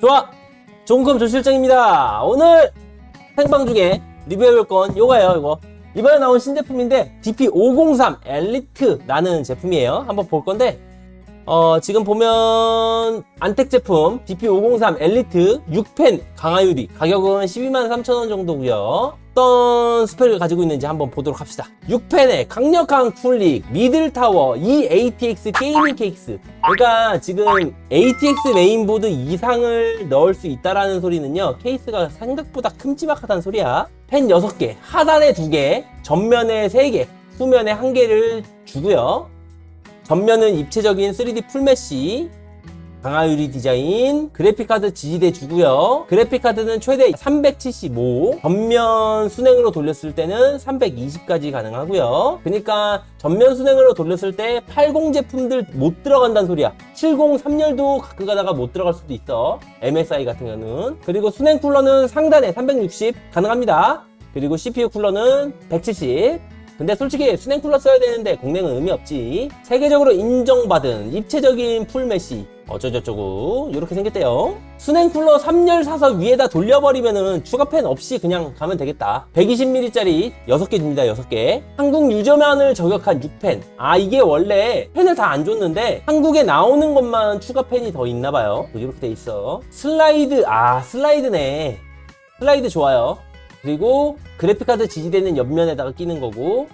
좋아! 종금 조실장입니다. 오늘 생방 중에 리뷰해볼 건 요거예요, 이거. 이번에 나온 신제품인데 DP503 엘리트라는 제품이에요. 한번 볼 건데 어, 지금 보면 안텍 제품 DP503 엘리트 6펜 강화유리 가격은 12만 3천원 정도고요 어떤 스펙을 가지고 있는지 한번 보도록 합시다. 6펜의 강력한 쿨릭 미들타워 이 ATX 게이밍 케이스. 그러니까 지금 ATX 메인보드 이상을 넣을 수 있다라는 소리는요 케이스가 생각보다 큼지막하다는 소리야. 펜 6개 하단에 2개 전면에 3개 후면에 1개를 주고요. 전면은 입체적인 3D 풀메시 강화유리 디자인 그래픽카드 지지대 주고요 그래픽카드는 최대 375 전면 순행으로 돌렸을 때는 320까지 가능하고요. 그러니까 전면 순행으로 돌렸을 때 80 제품들 못 들어간다는 소리야. 70 3열도 가끔 가다가 못 들어갈 수도 있어. MSI 같은 경우는. 그리고 순행 쿨러는 상단에 360 가능합니다. 그리고 CPU 쿨러는 170 근데 솔직히 수냉 쿨러 써야 되는데 공랭은 의미 없지. 세계적으로 인정받은 입체적인 풀메시. 어쩌저쩌고. 이렇게 생겼대요. 수냉 쿨러 3열 사서 위에다 돌려버리면은 추가 팬 없이 그냥 가면 되겠다. 120mm짜리 6개 줍니다 6개. 한국 유저만을 저격한 6펜 아 이게 원래 펜을 다 안 줬는데 한국에 나오는 것만 추가 펜이 더 있나봐요. 이렇게 돼 있어. 슬라이드. 아 슬라이드네. 슬라이드 좋아요 그리고 그래픽카드 지지대는 옆면에다가 끼는 거고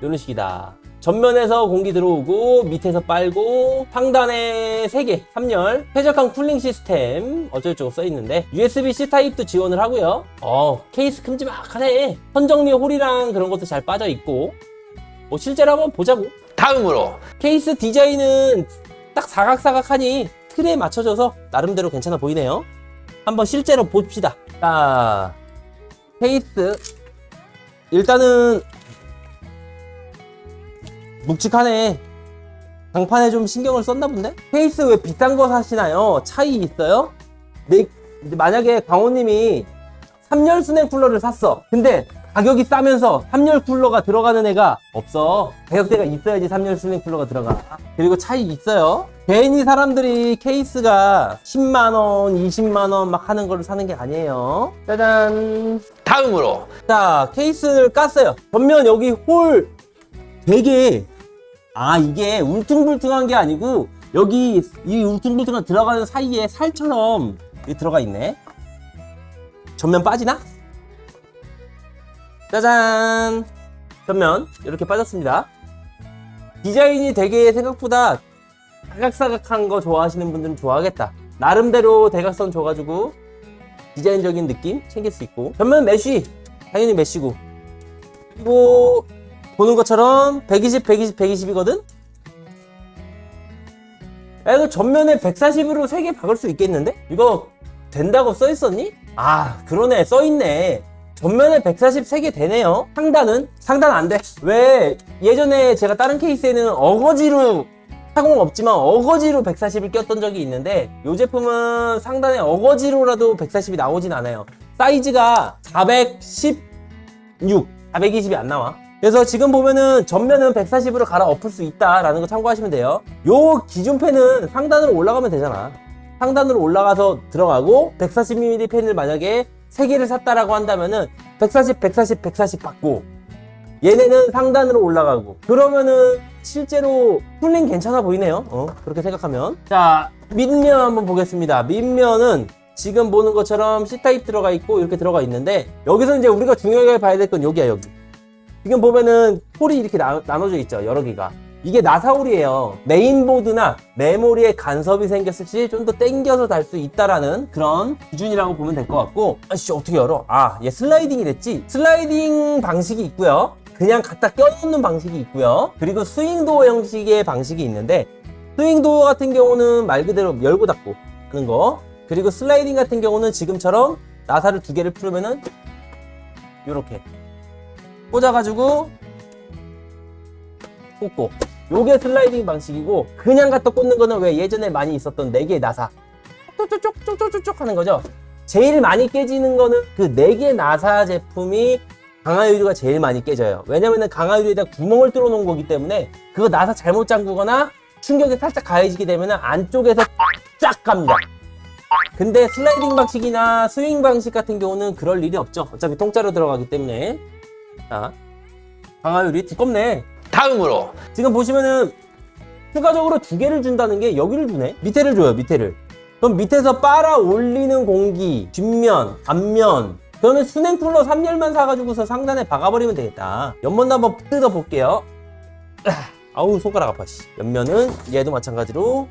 이런 식이다. 전면에서 공기 들어오고 밑에서 빨고 상단에 3개 3열 쾌적한 쿨링 시스템 어쩌고저쩌고 써있는데 USB-C 타입도 지원을 하고요. 어 케이스 큼지막하네. 선정리 홀이랑 그런 것도 잘 빠져있고. 뭐 실제로 한번 보자고. 다음으로. 케이스 디자인은 딱 사각사각하니 틀에 맞춰져서 나름대로 괜찮아 보이네요. 한번 실제로 봅시다. 자, 케이스. 일단은 묵직하네. 장판에 좀 신경을 썼나 본데? 케이스 왜 비싼 거 사시나요? 차이 있어요? 네, 만약에 강호님이 3열 수냉 쿨러를 샀어. 근데 가격이 싸면서 3열 쿨러가 들어가는 애가 없어. 가격대가 있어야지 3열 수냉 쿨러가 들어가. 그리고 차이 있어요. 괜히 사람들이 케이스가 10만원, 20만원 막 하는 걸 사는 게 아니에요. 짜잔. 다음으로 자, 케이스를 깠어요. 전면 여기 홀 되게 아 이게 울퉁불퉁한 게 아니고 여기 이 울퉁불퉁한 들어가는 사이에 살처럼 들어가 있네. 전면 빠지나? 짜잔. 전면 이렇게 빠졌습니다. 디자인이 되게 생각보다 사각사각한 거 좋아하시는 분들은 좋아하겠다. 나름대로 대각선 줘가지고 디자인적인 느낌 챙길 수 있고 전면 메쉬 당연히 메쉬고 그리고 보는 것처럼 120, 120, 120이거든? 야 이거 전면에 140으로 3개 박을 수 있겠는데? 이거 된다고 써있었니? 아 그러네 써있네 전면에 143개 되네요 상단은? 상단 안돼 왜 예전에 제가 다른 케이스에는 어거지로 사공 없지만 어거지로 140을 꼈던 적이 있는데 이 제품은 상단에 어거지로라도 140이 나오진 않아요. 사이즈가 416 420이 안 나와. 그래서 지금 보면은 전면은 140으로 갈아 엎을 수 있다라는 거 참고하시면 돼요. 요 기준 펜은 상단으로 올라가면 되잖아. 상단으로 올라가서 들어가고 140mm 펜을 만약에 3개를 샀다라고 한다면은 140, 140, 140 받고 얘네는 상단으로 올라가고 그러면은 실제로 쿨링 괜찮아 보이네요. 어 그렇게 생각하면. 자 밑면 한번 보겠습니다. 밑면은 지금 보는 것처럼 C타입 들어가 있고 이렇게 들어가 있는데 여기서 이제 우리가 중요하게 봐야 될 건 여기야 여기. 지금 보면은 홀이 이렇게 나, 나눠져 있죠 여러 개가. 이게 나사홀이에요. 메인보드나 메모리에 간섭이 생겼을 시 좀 더 땡겨서 달 수 있다라는 그런 기준이라고 보면 될 것 같고. 아씨 어떻게 열어? 아 얘 슬라이딩이 됐지? 슬라이딩 방식이 있고요 그냥 갖다 껴놓는 방식이 있고요. 그리고 스윙도어 형식의 방식이 있는데 스윙도어 같은 경우는 말 그대로 열고 닫고 하는 거. 그리고 슬라이딩 같은 경우는 지금처럼 나사를 두 개를 풀으면은 요렇게 꽂아가지고 꽂고. 요게 슬라이딩 방식이고 그냥 갖다 꽂는 거는 왜 예전에 많이 있었던 4개의 나사. 쪽쪽쪽쪽쪽쪽쪽 하는 거죠. 제일 많이 깨지는 거는 그 4개 나사 제품이 강화유리가 제일 많이 깨져요 왜냐면은 강화유리에다 구멍을 뚫어 놓은 거기 때문에 그거 나사 잘못 잠그거나 충격이 살짝 가해지게 되면 안쪽에서 쫙 갑니다 근데 슬라이딩 방식이나 스윙 방식 같은 경우는 그럴 일이 없죠. 어차피 통짜로 들어가기 때문에. 자, 강화율이 두껍네. 다음으로 지금 보시면은 추가적으로 두 개를 준다는 게 여기를 주네. 밑에를 줘요, 밑에를. 그럼 밑에서 빨아 올리는 공기, 뒷면, 앞면. 그러면 수냉 쿨러 3열만 사가지고서 상단에 박아버리면 되겠다. 옆면도 한번 뜯어볼게요. 아우, 손가락 아파, 씨. 옆면은 얘도 마찬가지로.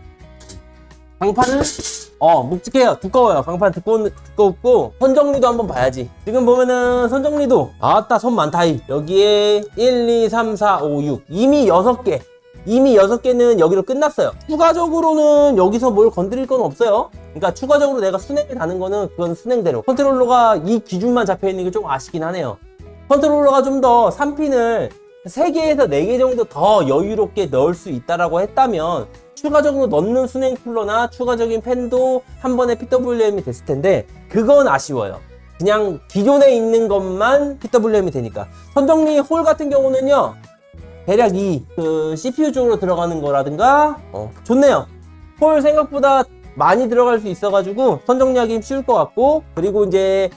강판은 어 묵직해요. 두꺼워요. 강판 두꺼운, 두껍고 선 정리도 한번 봐야지. 지금 보면은 선 정리도. 아따 손 많다 이. 여기에 1 2 3 4 5 6 이미 6개. 이미 6개는 여기로 끝났어요. 추가적으로는 여기서 뭘 건드릴 건 없어요 그러니까 추가적으로 내가 순행을 다는 거는 그건 순행대로 컨트롤러가 이 기준만 잡혀 있는 게 좀 아쉽긴 하네요 컨트롤러가 좀 더 3핀을 3개에서 4개 정도 더 여유롭게 넣을 수 있다라고 했다면 추가적으로 넣는 수냉 쿨러나 추가적인 팬도 한 번에 PWM이 됐을 텐데 그건 아쉬워요. 그냥 기존에 있는 것만 PWM이 되니까 선정리 홀 같은 경우는요 대략 이 그 CPU 쪽으로 들어가는 거라든가 어, 좋네요. 홀 생각보다 많이 들어갈 수 있어가지고 선정리하기 쉬울 것 같고 그리고 이제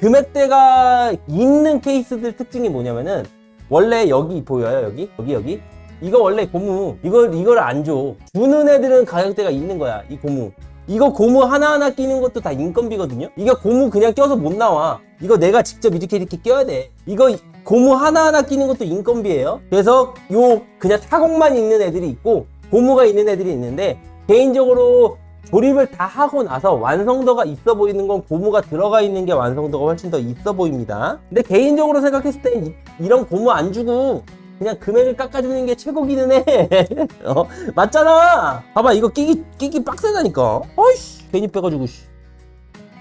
금액대가 있는 케이스들 특징이 뭐냐면은 원래 여기 보여요 여기? 여기 여기? 이거 원래 고무. 이걸 이걸 안 줘. 주는 애들은 가격대가 있는 거야 이 고무. 이거 고무 하나하나 끼는 것도 다 인건비거든요? 이거 고무 그냥 껴서 못 나와. 이거 내가 직접 이렇게 이렇게 껴야 돼. 이거 고무 하나하나 끼는 것도 인건비예요. 그래서 요 그냥 타공만 있는 애들이 있고 고무가 있는 애들이 있는데 개인적으로 조립을 다 하고 나서 완성도가 있어 보이는 건 고무가 들어가 있는 게 완성도가 훨씬 더 있어 보입니다. 근데 개인적으로 생각했을 때 이, 이런 고무 안 주고 그냥 금액을 깎아주는 게 최고기는 해. 어, 맞잖아. 봐봐 이거 끼기 끼기 빡세다니까. 어이씨 괜히 빼가지고. 씨.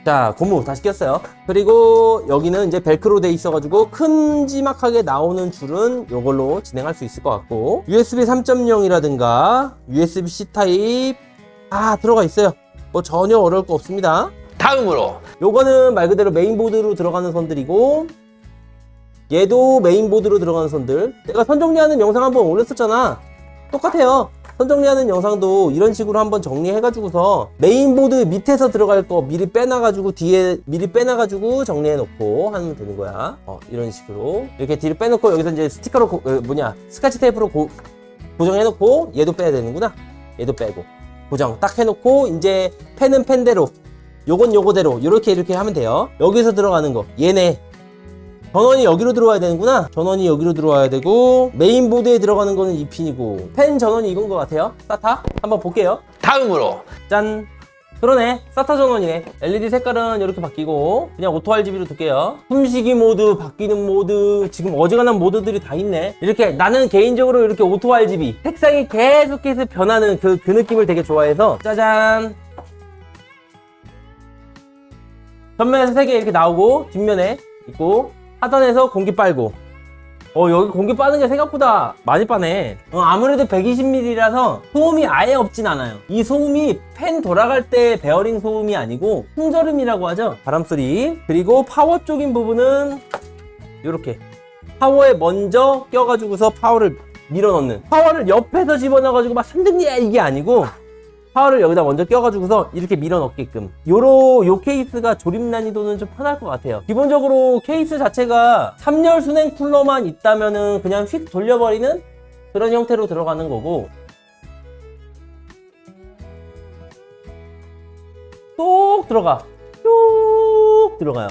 자 고무 다시 꼈어요. 그리고 여기는 이제 벨크로 돼 있어가지고 큼지막하게 나오는 줄은 이걸로 진행할 수 있을 것 같고 USB 3.0이라든가 USB-C 타입 아 들어가 있어요. 뭐 전혀 어려울 거 없습니다. 다음으로. 요거는 말 그대로 메인보드로 들어가는 선들이고 얘도 메인보드로 들어가는 선들. 내가 선 정리하는 영상 한번 올렸었잖아. 똑같아요 선 정리하는 영상도 이런 식으로 한번 정리해가지고서 메인보드 밑에서 들어갈 거 미리 빼놔가지고 뒤에 미리 빼놔가지고 정리해놓고 하면 되는 거야. 어, 이런 식으로. 이렇게 뒤를 빼놓고 여기서 이제 스티커로 고- 어, 뭐냐 스카치 테이프로 고, 고정해놓고 얘도 빼야 되는구나. 얘도 빼고. 고정 딱 해놓고 이제 펜은 펜대로 요건 요거대로 이렇게 이렇게 하면 돼요. 여기서 들어가는 거. 얘네 전원이 여기로 들어와야 되는구나. 전원이 여기로 들어와야 되고 메인보드에 들어가는 거는 이 핀이고. 펜 전원이 이건 것 같아요. 사타? 한번 볼게요. 다음으로. 짠. 그러네. 사타 전원이네. LED 색깔은 이렇게 바뀌고 그냥 오토 RGB로 둘게요. 숨쉬기 모드 바뀌는 모드. 지금 어지간한 모드들이 다 있네. 이렇게 나는 개인적으로 이렇게 오토 RGB 색상이 계속해서 변하는 그, 그 느낌을 되게 좋아해서. 짜잔. 전면에서 3개 이렇게 나오고 뒷면에 있고 하단에서 공기 빨고. 어 여기 공기 빠는 게 생각보다 많이 빠네. 어, 아무래도 120mm라서 소음이 아예 없진 않아요. 이 소음이 팬 돌아갈 때 베어링 소음이 아니고 풍절음이라고 하죠. 바람소리. 그리고 파워 쪽인 부분은 이렇게. 파워에 먼저 껴가지고서 파워를 밀어넣는. 파워를 옆에서 집어넣어가지고 막 3등이야 이게 아니고 파워를 여기다 먼저 껴가지고서 이렇게 밀어넣게끔. 요로 요 케이스가 조립 난이도는 좀 편할 것 같아요. 기본적으로 케이스 자체가 3열 순행 쿨러만 있다면은 그냥 휙 돌려버리는 그런 형태로 들어가는 거고. 쏙 들어가. 쭉 들어가요.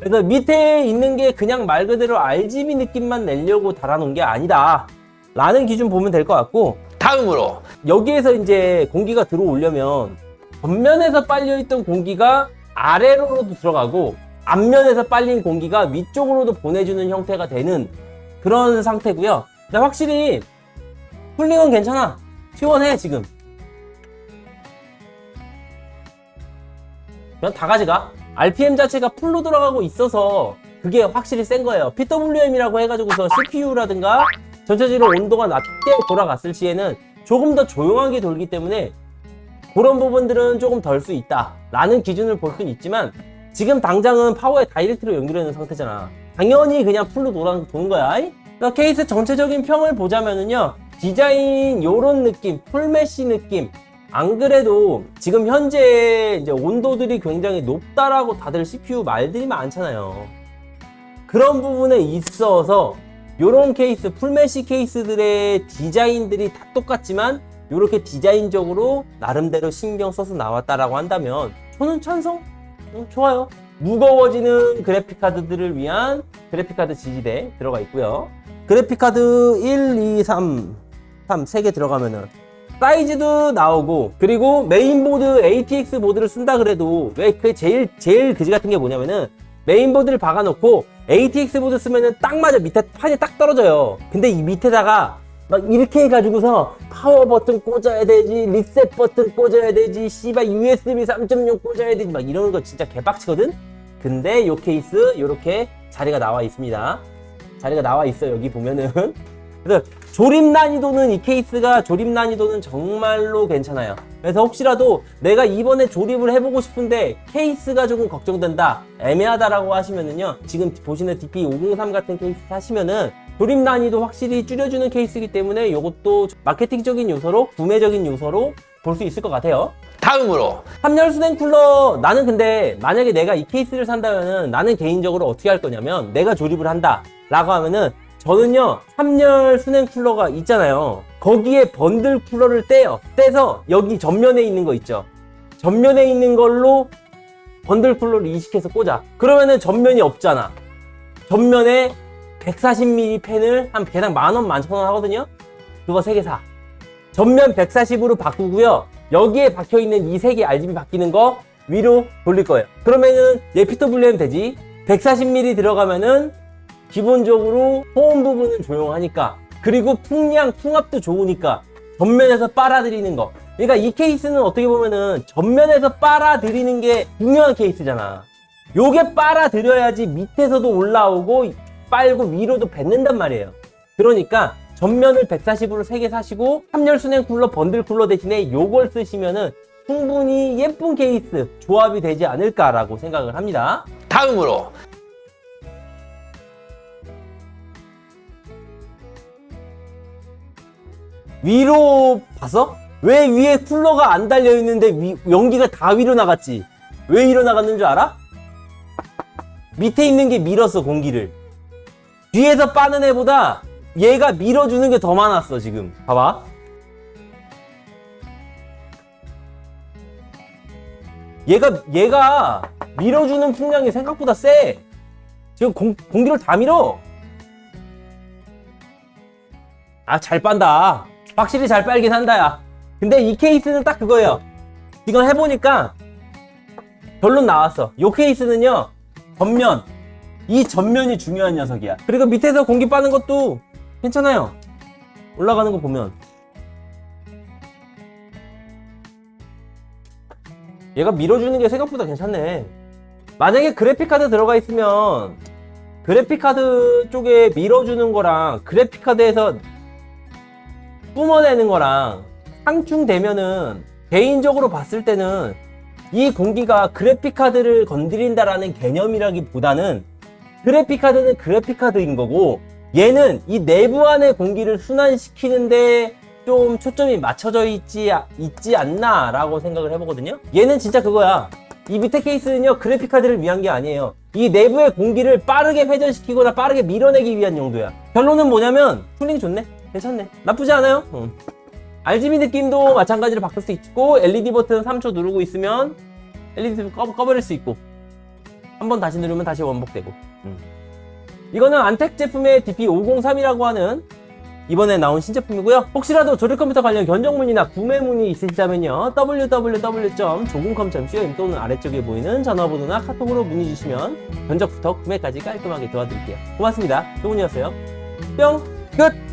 그래서 밑에 있는 게 그냥 말 그대로 RGB 느낌만 내려고 달아놓은 게 아니다. 라는 기준 보면 될 것 같고 다음으로 여기에서 이제 공기가 들어오려면 겉면에서 빨려있던 공기가 아래로도 들어가고 앞면에서 빨린 공기가 위쪽으로도 보내주는 형태가 되는 그런 상태고요. 근데 확실히 쿨링은 괜찮아. 시원해 지금. 그냥 다 가져가. RPM 자체가 풀로 들어가고 있어서 그게 확실히 센 거예요. PWM이라고 해가지고서 CPU라든가 전체적으로 온도가 낮게 돌아갔을 시에는 조금 더 조용하게 돌기 때문에 그런 부분들은 조금 덜 수 있다 라는 기준을 볼 수는 있지만 지금 당장은 파워에 다이렉트로 연결해 있는 상태잖아. 당연히 그냥 풀로 돌아, 도는 거야. 그러니까 케이스 전체적인 평을 보자면은요 디자인 요런 느낌 풀메시 느낌. 안 그래도 지금 현재 이제 온도들이 굉장히 높다라고 다들 CPU 말들이 많잖아요. 그런 부분에 있어서 요런 케이스, 풀메시 케이스들의 디자인들이 다 똑같지만 요렇게 디자인적으로 나름대로 신경 써서 나왔다라고 한다면 저는 찬성? 음, 좋아요. 무거워지는 그래픽카드들을 위한 그래픽카드 지지대 들어가 있고요. 그래픽카드 1, 2, 3, 3, 3개 들어가면은 사이즈도 나오고 그리고 메인보드 ATX 보드를 쓴다 그래도 왜 그게 제일 제일 그지 같은 게 뭐냐면은 메인보드를 박아놓고 ATX 보드 쓰면은 딱 맞아. 밑에 판이 딱 떨어져요. 근데 이 밑에다가 막 이렇게 해가지고서 파워 버튼 꽂아야 되지 리셋 버튼 꽂아야 되지 씨발 USB 3.0 꽂아야 되지 막 이러는 거 진짜 개빡치거든? 근데 요 케이스 요렇게 자리가 나와 있습니다. 자리가 나와 있어 여기 보면은. 그래서 조립 난이도는 이 케이스가 조립 난이도는 정말로 괜찮아요. 그래서 혹시라도 내가 이번에 조립을 해보고 싶은데 케이스가 조금 걱정된다, 애매하다라고 하시면은요. 지금 보시는 DP503 같은 케이스 사시면은 조립 난이도 확실히 줄여주는 케이스이기 때문에 이것도 마케팅적인 요소로 구매적인 요소로 볼 수 있을 것 같아요. 다음으로 3열 수냉 쿨러 나는 근데 만약에 내가 이 케이스를 산다면은 나는 개인적으로 어떻게 할 거냐면 내가 조립을 한다 라고 하면은 저는요 3열 수냉 쿨러가 있잖아요. 거기에 번들 쿨러를 떼요. 떼서 여기 전면에 있는 거 있죠. 전면에 있는 걸로 번들 쿨러를 이식해서 꽂아. 그러면은 전면이 없잖아. 전면에 140mm 펜을 한 개당 만원 만천원 하거든요. 그거 3개 사. 전면 140으로 바꾸고요. 여기에 박혀 있는 이세개 RGB 바뀌는 거 위로 돌릴 거예요. 그러면은 얘 피터 블레면 되지. 140mm 들어가면은 기본적으로 소음 부분은 조용하니까 그리고 풍량 풍압도 좋으니까 전면에서 빨아들이는 거. 그러니까 이 케이스는 어떻게 보면은 전면에서 빨아들이는 게 중요한 케이스잖아. 요게 빨아들여야지 밑에서도 올라오고 빨고 위로도 뱉는단 말이에요. 그러니까 전면을 140으로 3개 사시고 3열 수냉 쿨러 번들 쿨러 대신에 요걸 쓰시면은 충분히 예쁜 케이스 조합이 되지 않을까라고 생각을 합니다. 다음으로 위로 봤어? 왜 위에 쿨러가 안 달려 있는데 위- 연기가 다 위로 나갔지? 왜 위로 나갔는 줄 알아? 밑에 있는 게 밀었어 공기를. 뒤에서 빠는 애보다 얘가 밀어주는 게 더 많았어 지금. 봐봐. 얘가 얘가 밀어주는 풍량이 생각보다 세. 지금 공, 공기를 다 밀어. 아, 잘 빤다. 확실히 잘 빨긴 한다, 야. 근데 이 케이스는 딱 그거예요. 지금 해보니까 결론 나왔어. 이 케이스는요, 전면. 이 전면이 중요한 녀석이야. 그리고 밑에서 공기 빠는 것도 괜찮아요. 올라가는 거 보면. 얘가 밀어주는 게 생각보다 괜찮네. 만약에 그래픽카드 들어가 있으면 그래픽카드 쪽에 밀어주는 거랑 그래픽카드에서 뿜어내는 거랑 상충되면은 개인적으로 봤을 때는 이 공기가 그래픽카드를 건드린다라는 개념이라기보다는 그래픽카드는 그래픽카드인 거고 얘는 이 내부 안의 공기를 순환시키는데 좀 초점이 맞춰져 있지, 있지 않나 라고 생각을 해보거든요. 얘는 진짜 그거야. 이 밑에 케이스는요 그래픽카드를 위한 게 아니에요. 이 내부의 공기를 빠르게 회전시키거나 빠르게 밀어내기 위한 용도야. 결론은 뭐냐면 쿨링 좋네 괜찮네. 나쁘지 않아요. 응. RGB 느낌도 마찬가지로 바꿀 수 있고 LED 버튼 3초 누르고 있으면 LED 꺼, 꺼버릴 수 있고 한 번 다시 누르면 다시 원복되고. 음. 이거는 안텍 제품의 DP503이라고 하는 이번에 나온 신제품이고요. 혹시라도 조립 컴퓨터 관련 견적 문의나 구매 문의 있으시다면요. www.조금컴.com 또는 아래쪽에 보이는 전화번호나 카톡으로 문의 주시면 견적부터 구매까지 깔끔하게 도와드릴게요. 고맙습니다. 조문이었어요. 뿅. 끝!